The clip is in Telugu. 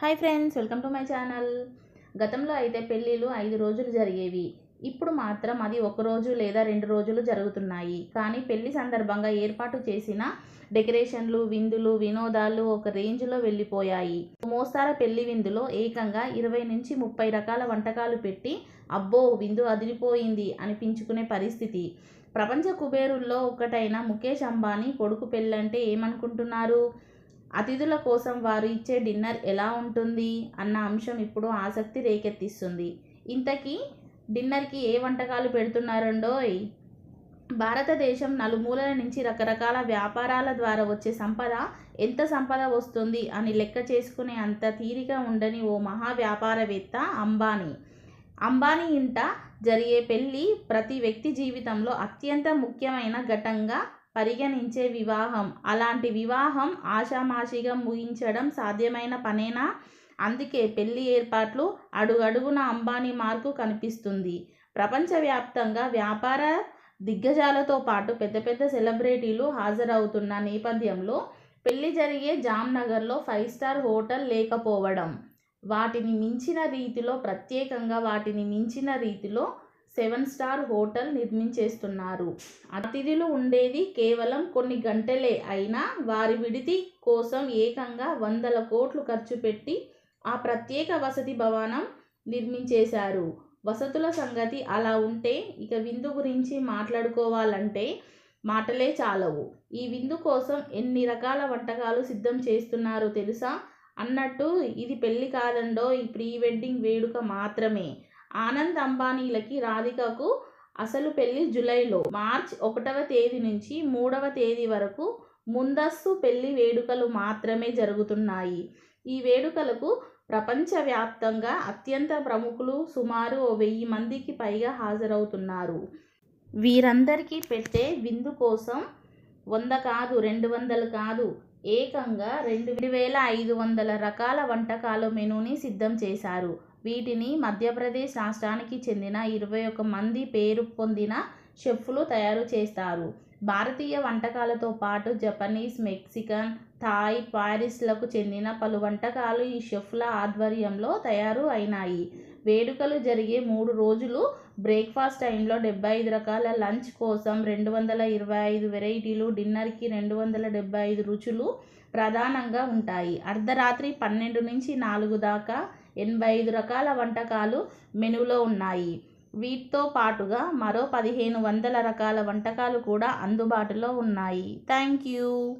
Hi friends welcome to my channel. గతంలో అయితే పెళ్ళిళ్ళు ఐదు రోజులు జరిగేవి. ఇప్పుడు మాత్రం అది ఒక రోజు లేదా రెండు రోజులు జరుగుతున్నాయి. కానీ పెళ్ళి సందర్భంగా ఏర్పాటు చేసిన డెకరేషన్లు విందులు వినోదాలు ఒక రేంజ్లో వెళ్ళిపోయాయి. మోస్తార పెళ్ళి విందులో ఏకంగా ఇరవై నుంచి ముప్పై రకాల వంటకాలు పెట్టి అబ్బో విందు అదిరిపోయింది అనిపించుకునే పరిస్థితి. ప్రపంచ కుబేరుల్లో ఒకటైన ముఖేష్ అంబానీ కొడుకు పెళ్ళంటే ఏమనుకుంటున్నారు? అతిథుల కోసం వారు ఇచ్చే డిన్నర్ ఎలా ఉంటుంది అన్న అంశం ఇప్పుడు ఆసక్తి రేకెత్తిస్తుంది. ఇంతకీ డిన్నర్కి ఏ వంటకాలు పెడుతున్నారండోయ్? భారతదేశం నలుమూలల నుంచి రకరకాల వ్యాపారాల ద్వారా వచ్చే సంపద ఎంత సంపద వస్తుంది అని లెక్క చేసుకునే అంత తీరిక ఉండని ఓ మహా వ్యాపారవేత్త అంబానీ. అంబానీ ఇంట జరిగే పెళ్ళి ప్రతి వ్యక్తి జీవితంలో అత్యంత ముఖ్యమైన ఘటంగా పరిగణించే వివాహం. అలాంటి వివాహం ఆషామాషిగా ముగించడం సాధ్యమైన పనేనా? అందుకే పెళ్ళి ఏర్పాట్లు అడుగడుగున అంబానీ మార్కు కనిపిస్తుంది. ప్రపంచవ్యాప్తంగా వ్యాపార దిగ్గజాలతో పాటు పెద్ద పెద్ద సెలబ్రిటీలు హాజరవుతున్న నేపథ్యంలో పెళ్ళి జరిగే జామ్నగర్లో ఫైవ్ స్టార్ హోటల్ లేకపోవడం వాటిని మించిన రీతిలో ప్రత్యేకంగా వాటిని మించిన రీతిలో సెవెన్ స్టార్ హోటల్ నిర్మించేస్తున్నారు. అతిథులు ఉండేది కేవలం కొన్ని గంటలే అయినా వారి విడిది కోసం ఏకంగా వందల కోట్లు ఖర్చు పెట్టి ఆ ప్రత్యేక వసతి భవనం నిర్మించేశారు. వసతుల సంగతి అలా ఉంటే ఇక విందు గురించి మాట్లాడుకోవాలంటే మాటలే చాలవు. ఈ విందు కోసం ఎన్ని రకాల వంటకాలు సిద్ధం చేస్తున్నారో తెలుసా? అన్నట్టు ఇది పెళ్ళి కాదండో ఈ ప్రీ వెడ్డింగ్ వేడుక మాత్రమే. ఆనంద్ అంబానీలకి రాధికకు అసలు పెళ్ళి జూలైలో మార్చ్ ఒకటవ తేదీ నుంచి మూడవ తేదీ వరకు ముందస్తు పెళ్ళి వేడుకలు మాత్రమే జరుగుతున్నాయి. ఈ వేడుకలకు ప్రపంచవ్యాప్తంగా అత్యంత ప్రముఖులు సుమారు ఓ వెయ్యి మందికి పైగా హాజరవుతున్నారు. వీరందరికీ పెట్టే విందు కోసం వంద కాదు రెండు వందలు కాదు ఏకంగా రెండు వేల ఐదు వందల రకాల వంటకాల మెనూని సిద్ధం చేశారు. వీటిని మధ్యప్రదేశ్ రాష్ట్రానికి చెందిన ఇరవై ఒక మంది పేరు పొందిన షెఫ్లు తయారు చేస్తారు. భారతీయ వంటకాలతో పాటు జపనీస్ మెక్సికన్ థాయ్ పారిస్లకు చెందిన పలు వంటకాలు ఈ షెఫ్ల ఆధ్వర్యంలో తయారు అయినాయి. వేడుకలు జరిగే మూడు రోజులు బ్రేక్ఫాస్ట్ టైంలో డెబ్బై ఐదు రకాల లంచ్ కోసం రెండు వందల ఇరవై ఐదు వెరైటీలు డిన్నర్కి రెండు వందల డెబ్బై ఐదు రుచులు ప్రధానంగా ఉంటాయి. అర్ధరాత్రి పన్నెండు నుంచి నాలుగు దాకా ఎనభై ఐదు రకాల వంటకాలు మెనులో ఉన్నాయి. వీటితో పాటుగా మరో పదిహేను వందల రకాల వంటకాలు కూడా అందుబాటులో ఉన్నాయి. Thank you.